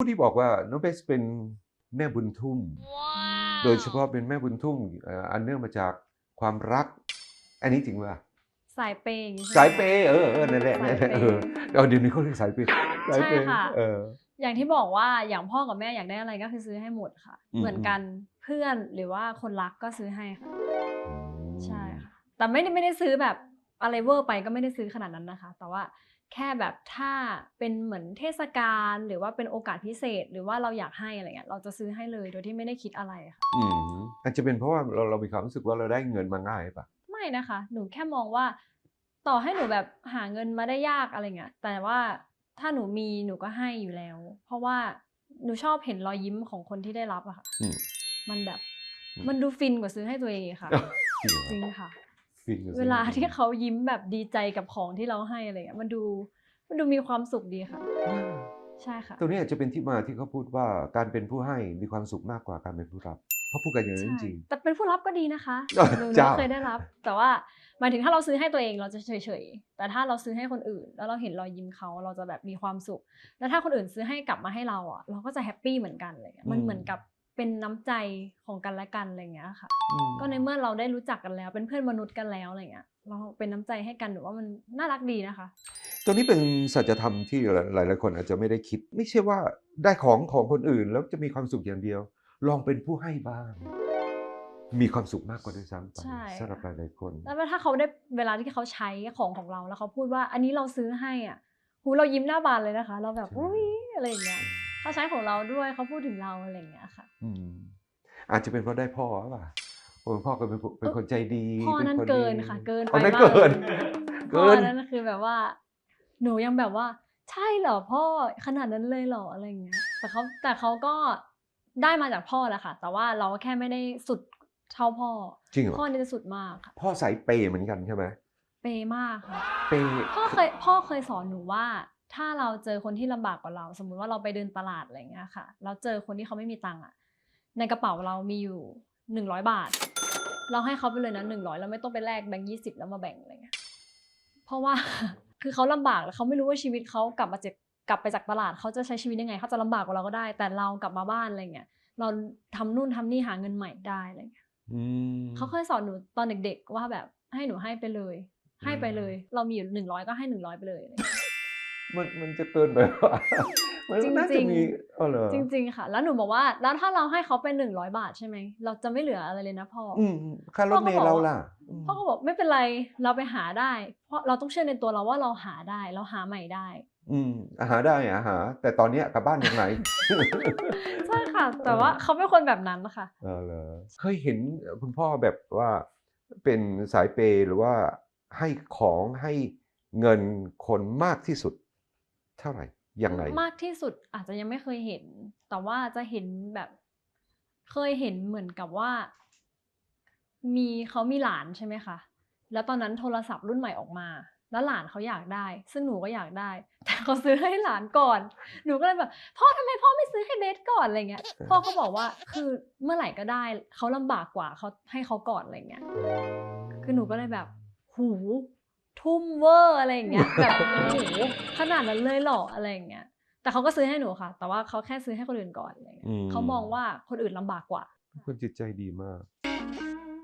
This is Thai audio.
ผู้ที่บอกว่าน้องเบสเป็นแม่บุญทุ่ม โดยเฉพาะเป็นแม่บุญทุ่มเอ่ออันเนื่องมาจากความรัก อันนี้จริงป่ะสายเปย์องงี้ใช่ไหมสายเปย์เออเออนั่นแหละนั่นแหละสายเปย์เออเอาเดี๋ยวนี้เขาเรียกสายเปย์สายเปย์ใช่ค่ะเอออย่างที่บอกว่าอย่างพ่อกับแม่อยากได้อะไรก็คือซื้อให้หมดค่ะอืมเหมือนกันเพื่อนหรือว่าคนรักก็ซื้อให้ค่ะใช่ค่ะแต่ไม่ได้ไม่ได้ซื้อแบบอะไรเวอร์ไปก็ไม่ได้ซื้อขนาดนั้นนะคะ แต่ว่า แค่แบบถ้าเป็นเหมือนเทศกาลหรือว่าเป็นโอกาสพิเศษ หรือว่าเราอยากให้อะไรเงี้ยเราจะซื้อให้เลยโดยที่ไม่ได้คิดอะไรค่ะอืมอาจจะเป็นเพราะว่าเราเรามีความรู้สึกว่าเราได้เงินมาง่ายป่ะไม่นะคะ หนูแค่มองว่า ต่อให้หนูแบบหาเงินมาได้ยากอะไรเงี้ยแต่ว่าถ้าหนูมีหนูก็ให้อยู่แล้ว เพราะว่าหนูชอบเห็นรอยยิ้มของคนที่ได้รับอะค่ะอืมมันแบบอืมมันดูฟินกว่าซื้อให้ตัวเองอะค่ะ จริงเหรอจริงค่ะ ฟินกับเวลาสิ่งที่เขายิ้มแบบดีใจกับของที่เราให้อะไรเงี้ยมันดูมันดูมีความสุขดีค่ะใช่ค่ะตรงนี้อาจจะเป็นที่มาที่เขาพูดว่าการเป็นผู้ให้มีความสุขมากกว่าการเป็นผู้รับเขาพูดกันอย่างนั้นจใช่ริงแต่เป็นผู้รับก็ดีนะคะเออหนูหนูเจ้าก็เคยได้รับ แต่ว่าหมายถึงถ้าเราซื้อให้ตัวเองเราจะเฉยๆแต่ถ้าเราซื้อให้คนอื่น แล้วเราเห็นรอยยิ้มเขาเราจะแบบมีความสุข แล้วถ้าคนอื่นซื้อให้กลับมาให้เราอะเราก็จะแฮปปี้เหมือนกันเลยมันเหมือนกับ เป็นน้ำใจของกันและกันอะไรอย่างเงี้ยค่ะอืมก็ในเมื่อเราได้รู้จักกันแล้ว เป็นเพื่อนมนุษย์กันแล้วอะไรเงี้ยเราเป็นน้ำใจให้กันหนูว่ามันน่ารักดีนะคะตัวนี้เป็นสัจธรรมที่หลาย ๆ คนอาจจะไม่ได้คิด ไม่ใช่ว่าได้ของของคนอื่นแล้วจะมีความสุขอย่างเดียว ลองเป็นผู้ให้บ้าง มีความสุขมากกว่าด้วยซ้ำไปใช่สำหรับหลายๆคน แล้วถ้าเขาได้เวลาที่เขาใช้ของของเราแล้วเขาพูดว่า อันนี้เราซื้อให้อะหูเรายิ้มหน้าบานเลยนะคะ เราแบบใช่อุ้ยอะไรอย่างเงี้ย เขาใช้ของเราด้วยเขาพูดถึงเราอะไรอย่างเงี้ยค่ะ อืมอาจจะเป็นเพราะได้พ่อหรือเปล่าโอ้พ่อก็เป็นคนเป็นคนใจดีพ่อนั้นป็คเกินดีค่ะ เกินไปอ๋อนั่นมากเกินพ่อเกินนั้นคือแบบว่า หนูยังแบบว่า ใช่เหรอพ่อขนาดนั้นเลยเหรออะไรอย่างเงี้ย แต่เขาแต่เขาก็ได้มาจากพ่อแหละค่ะ แต่ว่าเราแค่ไม่ได้สุดเท่าพ่อจริงเหรอพ่อนี่จะสุดมากค่ะพ่อสายเปย์เหมือนกันใช่ไหมเปย์มากค่ะเปย์พ่อเคยพ่อเคยสอนหนูว่า ถ้าเราเจอคนที่ลำบากกว่าเรา สมมุติว่าเราไปเดินตลาดอะไรอย่างเงี้ยค่ะแล้วเจอคนที่เขาไม่มีตังค์อะในกระเป๋าเรามีอยู่หนึ่งร้อยบาท เราให้เขาไปเลยนะหนึ่งร้อยเราไม่ต้องไปแลกแบงค์ยี่สิบแล้วมาแบ่งอะไรเงี้ยเพราะว่าคือเขาลำบากแล้วเขาไม่รู้ว่าชีวิตเขากลับมาจากกลับไปจากตลาดเขาจะใช้ชีวิตยังไงเขาจะลำบากกว่าเราก็ได้ แต่เรากลับมาบ้านอะไรเงี้ยเราทำนู่นทำนี่หาเงินใหม่ได้อะไรเงี้ยอืมเขาเคยสอนหนูตอนเด็กๆว่าแบบให้หนูให้ไปเลย ให้ไปเลย เรามีอยู่หนึ่งร้อยก็ให้หนึ่งร้อยไปเลยอะไรเงี้ย มันมันจะเกินไปว่ามันจริงๆน่าจะมีอ๋อเหรอจริง ๆ ค่ะ แล้วหนูบอกว่า แล้วถ้าเราให้เขาเป็นหนึ่งร้อยบาทใช่ไหม เราจะไม่เหลืออะไรเลยนะพ่อออืมค่ารถเมล์เราล่ะมพ่อก็บอกไม่เป็นไรเราไปหาได้ เพราะเราต้องเชื่อในตัวเราว่าเราหาได้ เราหาใหม่ได้ อืมอาหารได้อาหารแต่ตอนเนี้ยกลับบ้านยังไงใช่ค่ะ แต่ว่าเขาเป็นคนแบบนั้นนะคะเออเหรอเคยเห็นคุณพ่อแบบว่าเป็นสายเปย์หรือว่าให้ของให้เงินคนมากที่สุด เท่าไหร่ยังไงมากที่สุดอาจจะยังไม่เคยเห็น แต่ว่าจะเห็นแบบเคยเห็นเหมือนกับว่า มีเขามีหลานใช่ไหมคะ แล้วตอนนั้นโทรศัพท์รุ่นใหม่ออกมา แล้วหลานเขาอยากได้ ซึ่งหนูก็อยากได้ แต่เขาซื้อให้หลานก่อน หนูก็เลยแบบพ่อทำไมพ่อไม่ซื้อให้เบสก่อนอะไรเงี้ย พ่อก็บอกว่าคือเมื่อไหร่ก็ได้เขาลำบากกว่าเขาให้เขาก่อนอะไรเงี้ย คือหนูก็เลยแบบหู ทุ่มเวอร์อะไรอย่างเงี้ยแบบโอ้โหขนาดนั้นเลยเหรออะไรอย่างเงี้ยแต่เขาก็ซื้อให้หนูค่ะ แต่ว่าเขาแค่ซื้อให้คนอื่นก่อนอะไรเงี้ยอืม เขามองว่าคนอื่นลำบากกว่า คนจิตใจดีมาก